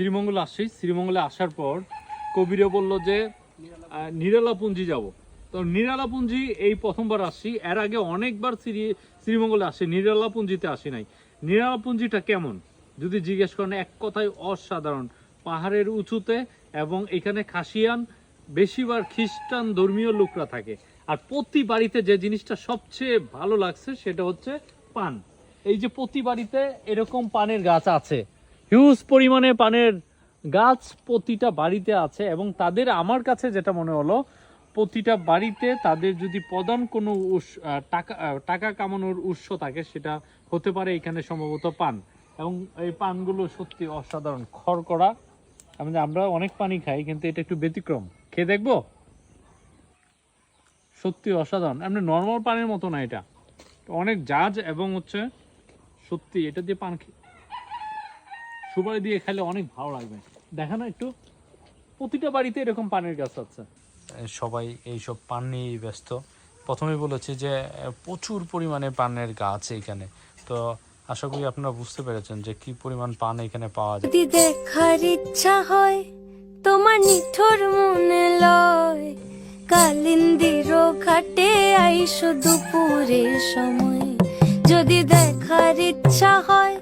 শ্রীমঙ্গলে আসছি। শ্রীমঙ্গলে আসার পর কবিরে বলল যে নিরালাপুঞ্জি যাব। তো নিরালাপুঞ্জি এই প্রথমবার আসছি। এর আগে অনেকবার শ্রী শ্রীমঙ্গলে আসি, নিরালাপুঞ্জিতে আসি নাই। নিরালাপুঞ্জিটা কেমন? যদি জিজ্ঞেস করেন, এক কথায় অসাধারণ। পাহাড়ের উঁচুতে এবং এখানে খাসিয়ান, বেশিরভাগ খ্রিস্টান ধর্মীয় লোকরা থাকে। আর প্রতি বাড়িতে যে জিনিসটা সবচেয়ে ভালো লাগছে, সেটা হচ্ছে পান। এই যে প্রতি বাড়িতে এরকম পানের গাছ আছে হিউজ পরিমাণে পানের গাছ প্রতিটা বাড়িতে আছে এবং তাদের আমার কাছে যেটা মনে হলো, প্রতিটা বাড়িতে তাদের যদি প্রধান কোনো টাকা টাকা কামানোর উৎস থাকে, সেটা হতে পারে এখানে সম্ভবত পান। এবং এই পানগুলো সত্যি অসাধারণ। খড়কড়া আমি আমরা অনেক পানি খাই, কিন্তু এটা একটু ব্যতিক্রম। খেয়ে দেখব? সত্যি অসাধারণ। এমনি নর্মাল পানির মতো না এটা। অনেক জাজ এবং হচ্ছে সত্যি, এটা দিয়ে পান সুপারি দিয়ে খেলে অনেক ভালো লাগবে। দেখা না একটু? প্রতিটা বাড়িতে এরকম পানের গাছ আছে। সবাই এইসব পান নিয়েই ব্যস্ত। প্রথমে বলেছি যে প্রচুর পরিমাণে পানের গাছ এখানে। তো আশা করি আপনারা বুঝতে পেরেছেন যে কি পরিমাণ পান এখানে পাওয়া যায়। যদি দেখার ইচ্ছা হয় তোমার নিঠোর মনে লয়। কালিন্দির ঘাটে আইসো দুপুরের সময়। যদি দেখার ইচ্ছা হয়